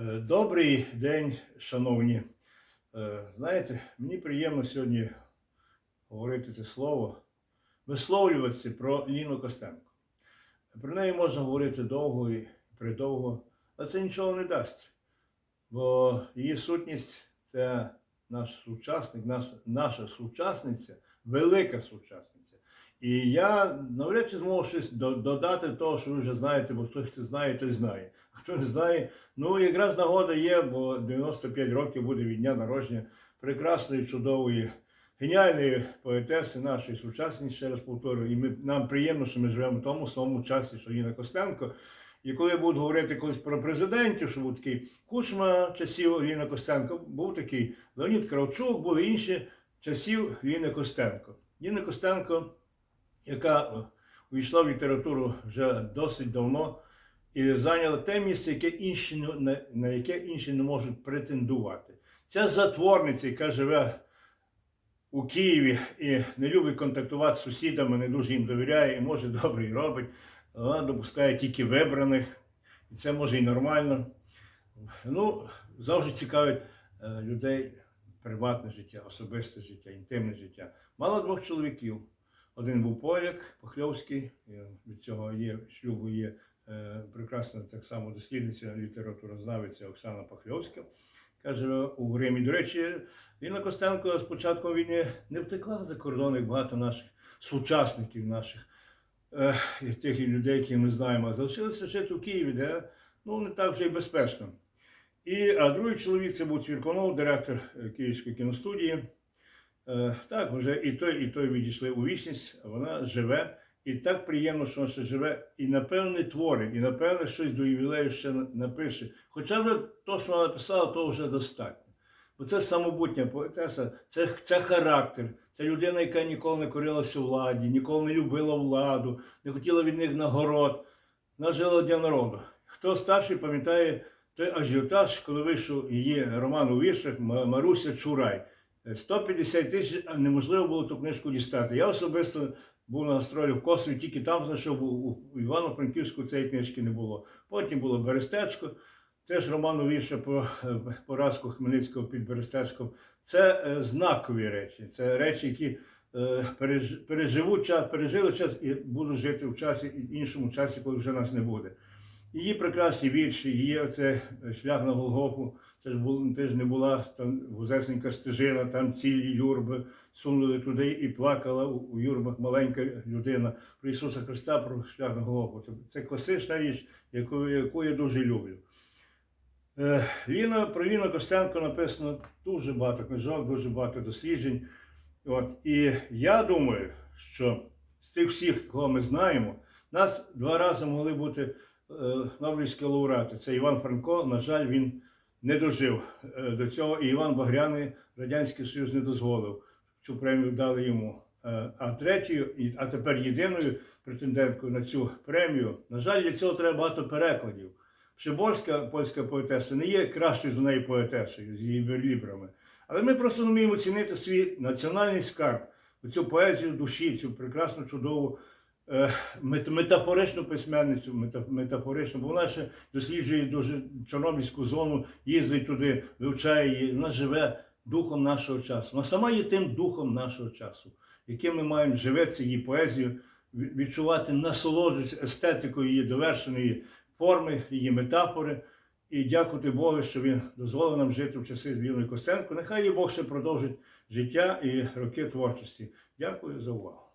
Е, Добрий день, шановні. Е, Знаєте, мені приємно сьогодні говорити це слово, висловлюватися про Ліну Костенко. Про неї можна говорити довго і придовго, але це нічого не дасть. Бо її сутність це наш сучасник, наш, наша сучасниця, велика сучасниця. І я навряд чи зможу щось додати того, що ви вже знаєте, бо хтось це знає, той знає. А хто не знає, ну якраз нагода є, бо 95 років буде від дня народження прекрасної, чудової, геніальної поетеси нашої сучасності, ще раз повторюю. І ми, нам приємно, що ми живемо в тому самому часі, що Ліна Костенко. І коли будуть говорити колись про президентів, що був такий Кучма часів Ліна Костенко, був такий Леонід Кравчук, були інші часів Ліни Костенко. Ліна Костенко, яка е, увійшла в літературу вже досить давно і зайняла те місце, яке інші, на, яке інші не можуть претендувати. Ця затворниця, яка живе у Києві і не любить контактувати з сусідами, не дуже їм довіряє і може добре і робить. Вона допускає тільки вибраних, і це може і нормально. Ну, завжди цікавить е, людей приватне життя, особисте життя, інтимне життя. Мала двох чоловіків. Один був поляк, Похльовський, від цього є шлюбу є е, прекрасна так само дослідниця, літературознавиця Оксана Похльовська, яка живе у Римі. До речі, Ліна Костенко з початком війни не втекла за кордон, як багато наших сучасників, наших е, тих людей, які ми знаємо, залишилися жити в Києві, де ну, не так вже й безпечно. І, а другий чоловік це був Цвірконов, директор е, Київської кіностудії. Е, так, вже і той, і той відійшли у вічність, вона живе. І так приємно, що вона ще живе, і напевне творить, і напевне щось до ювілею ще напише. Хоча б то, що вона написала, то вже достатньо. Бо це самобутня поетеса, це, це характер, це людина, яка ніколи не корилася владі, ніколи не любила владу, не хотіла від них нагород. Вона жила для народу. Хто старший пам'ятає той ажіотаж, коли вийшов її роман у віршах Маруся Чурай. 150 тисяч неможливо було ту книжку дістати. Я особисто був на гастролі в Косові, тільки там знайшов, у Івано-Франківську цієї книжки не було. Потім було Берестечко, теж роман у вірша про поразку Хмельницького під Берестечком. Це е, знакові речі, це речі, які е, переживуть час, пережили час і будуть жити в часі, іншому часі, коли вже нас не буде. Її прекрасні вірші, її оце шлях на Голгофу. Це ж бул, теж не була там вузесенька стежина, там цілі юрби сунули туди і плакала у, у юрбах маленька людина про Ісуса Христа, про шлях на Голгофу. Це, це класична річ, яку, яку я дуже люблю. Е, Ліна, про Ліну Костенко написано дуже багато книжок, дуже багато досліджень. От, і я думаю, що з тих всіх, кого ми знаємо, нас два рази могли бути е, Нобелівські лауреати. Це Іван Франко, на жаль, він не дожив е, до цього, і Іван Багряний Радянський Союз не дозволив. Цю премію дали йому. Е, А третьою, а тепер єдиною претенденткою на цю премію, на жаль, для цього треба багато перекладів. Шиборська польська поетеса не є кращою за неї поетесою з її верлібрами. Але ми просто вміємо цінити свій національний скарб, цю поезію душі, цю прекрасну, чудову е, метафоричну письменницю, метафоричну, бо вона ще досліджує дуже Чорнобильську зону, їздить туди, вивчає її, вона живе духом нашого часу. Вона сама є тим духом нашого часу, яким ми маємо живеться її поезію, відчувати, насолоджуватися естетикою її довершеної форми, її метафори. І дякувати Богу, що він дозволив нам жити в часи з Вільною Костенко. Нехай їй Бог ще продовжить життя і роки творчості. Дякую за увагу.